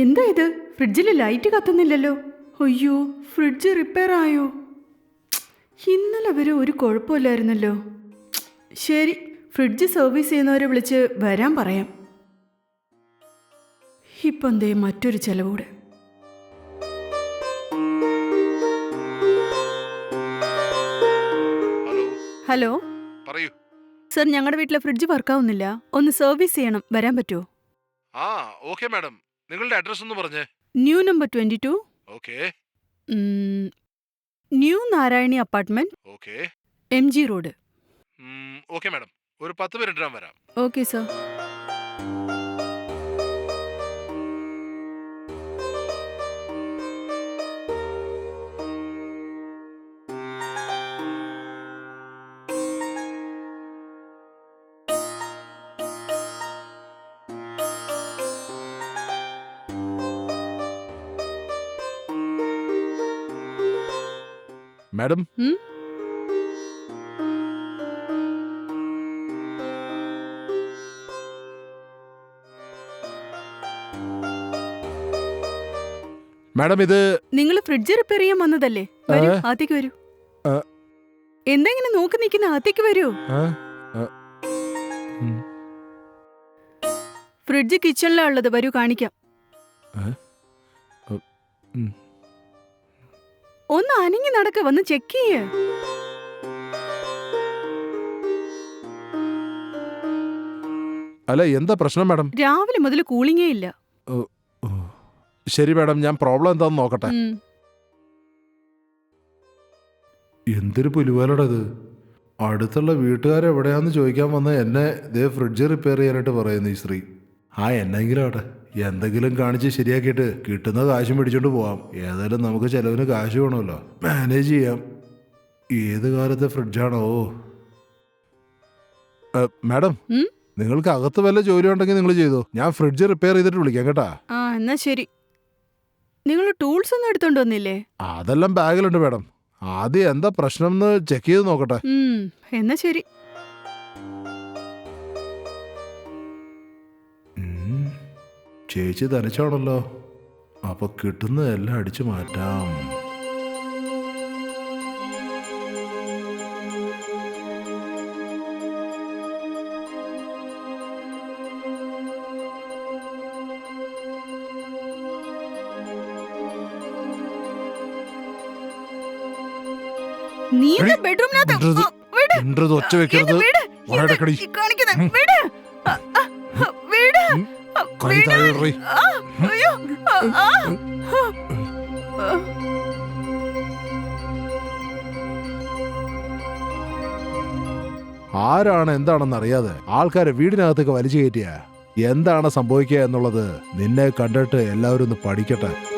എന്താ ഇത്? ഫ്രിഡ്ജിൽ ലൈറ്റ് കത്തുന്നില്ലല്ലോ. അയ്യോ ഫ്രിഡ്ജ് റിപ്പയർ ആയോ ഇന്നലെ വരെ ഒരു കുഴപ്പമില്ലായിരുന്നല്ലോ. ശരി ഫ്രിഡ്ജ് സർവീസ് ചെയ്യുന്നവരെ വിളിച്ച് വരാൻ പറയാം. ഇപ്പം എന്തേ മറ്റൊരു ചെലവൂടെ. ഹലോ. ഹലോ. പറയൂ. സർ ഞങ്ങളുടെ വീട്ടിലെ ഫ്രിഡ്ജ് വർക്കാവുന്നില്ല. ഒന്ന് സർവീസ് ചെയ്യണം വരാൻ പറ്റുമോ ആ ഓക്കെ മാഡം. നിങ്ങളുടെ അഡ്രസ് ഒന്ന് പറഞ്ഞേ. New number twenty two. Okay new Narayani apartment. Okay M G road. Okay madam ഒരു പത്ത് മിനിറ്റ് വരാം. Okay sir madam? മാഡം ഇത് നിങ്ങൾ ഫ്രിഡ്ജ് റിപ്പയർ ചെയ്യാൻ വന്നതല്ലേ? വരൂ? അകത്തേക്ക് വരൂ. ആ. എന്തെങ്ങനെ നോക്കി നിൽക്കുന്ന ആദ്യക്ക് വരൂ? ആ, ആ, ഉം, ഫ്രിഡ്ജ് കിച്ചണിലാ ഉള്ളത്. വരൂ കാണിക്കാം. ഉം. ഒന്ന് അനങ്ങി നടക്ക വന്ന് ചെക്ക് ചെയ്യ. അല്ല എന്താ പ്രശ്നം മാഡം? രാവിലെ മുതൽ കൂളിങ്ങേ ഇല്ല. ശരി മാഡം ഞാൻ പ്രോബ്ലം എന്താന്ന് നോക്കട്ടെ. എന്തൊരു പുലിവാലടാ ഇത് അടുത്തുള്ള വീട്ടുകാരെവിടെയാന്ന് ചോദിക്കാൻ വന്ന എന്നെ ഇതേ ഫ്രിഡ്ജ് റിപ്പയർ ചെയ്യാനായിട്ട് പറയുന്നു ഈ സ്ത്രീ. ആ എന്നെങ്കിലും ആട്ടെ എന്തെങ്കിലും കാണിച്ച് ശരിയാക്കിയിട്ട് കിട്ടുന്ന കാശും പിടിച്ചോണ്ട് പോവാം. ഏതായാലും നമുക്ക് ചിലവിന് കാശ് വേണമല്ലോ. മാനേജ് ചെയ്യാം. ഏത് കാലത്തെ ഫ്രിഡ്ജാണോ മാഡം നിങ്ങൾക്ക് അകത്ത് വല്ല ജോലി ഉണ്ടെങ്കിൽ നിങ്ങൾ ചെയ്തോ. ഞാൻ ഫ്രിഡ്ജ് റിപ്പയർ ചെയ്തിട്ട് വിളിക്കാം കേട്ടാ. ആ എന്നാ ശരി. നിങ്ങൾ ടൂൾസ് ഒന്നും എടുത്തോണ്ട് വന്നില്ലേ? അതെല്ലാം ബാഗിലുണ്ട് മാഡം. ആദ്യം എന്താ പ്രശ്നം എന്ന് ചെക്ക് ചെയ്ത് നോക്കട്ടെ. എന്നാ ശരി. ചേച്ചി തനിച്ചാണല്ലോ. അപ്പൊ കിട്ടുന്നതെല്ലാം അടിച്ചു മാറ്റാം. നീ ബെഡ്റൂമിനകത്ത് ഒച്ച വെക്കരുത്. വായടക്കടി. ഉം. ഉം. കൈ ആരാണ് എന്താണെന്ന് അറിയാതെ ആൾക്കാരെ വീടിനകത്തേക്ക് വലിച്ചു കയറ്റിയ എന്താണ് സംഭവിക്കുക എന്നുള്ളത് നിന്നെ കണ്ടിട്ട് എല്ലാവരും ഒന്ന് പഠിക്കട്ടെ